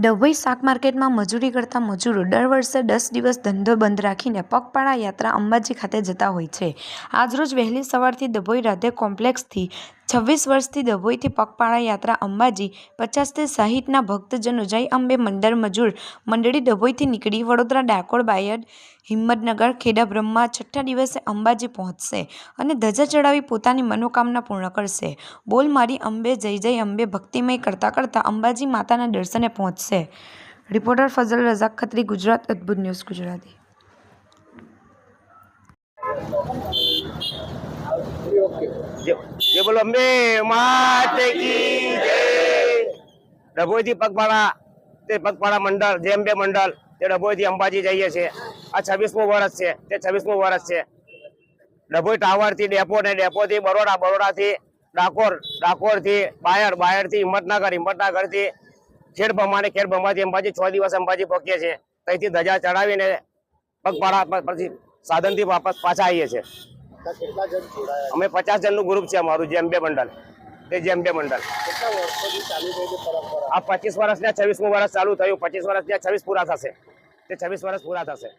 ડભોઈ શાક માર્કેટમાં મજૂરી કરતા મજૂરો દર વર્ષે દસ દિવસ ધંધો બંધ રાખીને પગપાળા યાત્રા અંબાજી ખાતે જતા હોય છે. આજરોજ વહેલી સવારથી ડભોઈ રાધે કોમ્પ્લેક્સથી છવ્વીસ વર્ષથી ડભોઈથી પગપાળા યાત્રા અંબાજી પચાસથી સાહીઠના ભક્તજનો જય અંબે મંડળ મજૂર. મંડળી ડભોઈથી નીકળી વડોદરા ડાકોર બાયડ હિંમતનગર ખેડા બ્રહ્મા છઠ્ઠા દિવસે અંબાજી પહોંચશે અને ધજા ચડાવી પોતાની મનોકામના પૂર્ણ કરશે. બોલ મારી અંબે, જય જય અંબે, ભક્તિમય કરતાં કરતાં અંબાજી માતાના દર્શને પહોંચશે. Reporter Fazal Razak, Khatri, Gujarat, Adbhut news Gujarati. જે બોલો અંબે માતે કી જય. ડભોઈથી પગપાળા, તે પગપાળા મંડળ, જે અંબે મંડળ, તે ડભોઈથી અંબાજી જઈએ છીએ. આ છવ્વીસમું વર્ષ છે, તે છવ્વીસમું વર્ષ છે. ડભોઈ ટાવરથી ડેપો ને ડેપોથી બરોડા, બરોડાથી ડાકોર, ડાકોરથી બાયર બાયરથી હિંમતનગર, હિંમતનગરથી ખેડ ભમાને ખેડ ભમાથી અંબાજી છ દિવસ અંબાજી પહોંચીએ છીએ. ત્યાંથી ધજા ચડાવીને પગપાળા પછી સાધનથી વાપસ પાછા આવીએ છીએ. અમે પચાસ જણનું ગ્રુપ છે અમારું જેમ બે મંડળ તે જેમ બે મંડળ આ પચીસ વર્ષ ને છવ્વીસમું વર્ષ ચાલુ થયું. પચીસ વર્ષ ને છવ્વીસ પૂરા થશે. તે છવ્વીસ વર્ષ પૂરા થશે.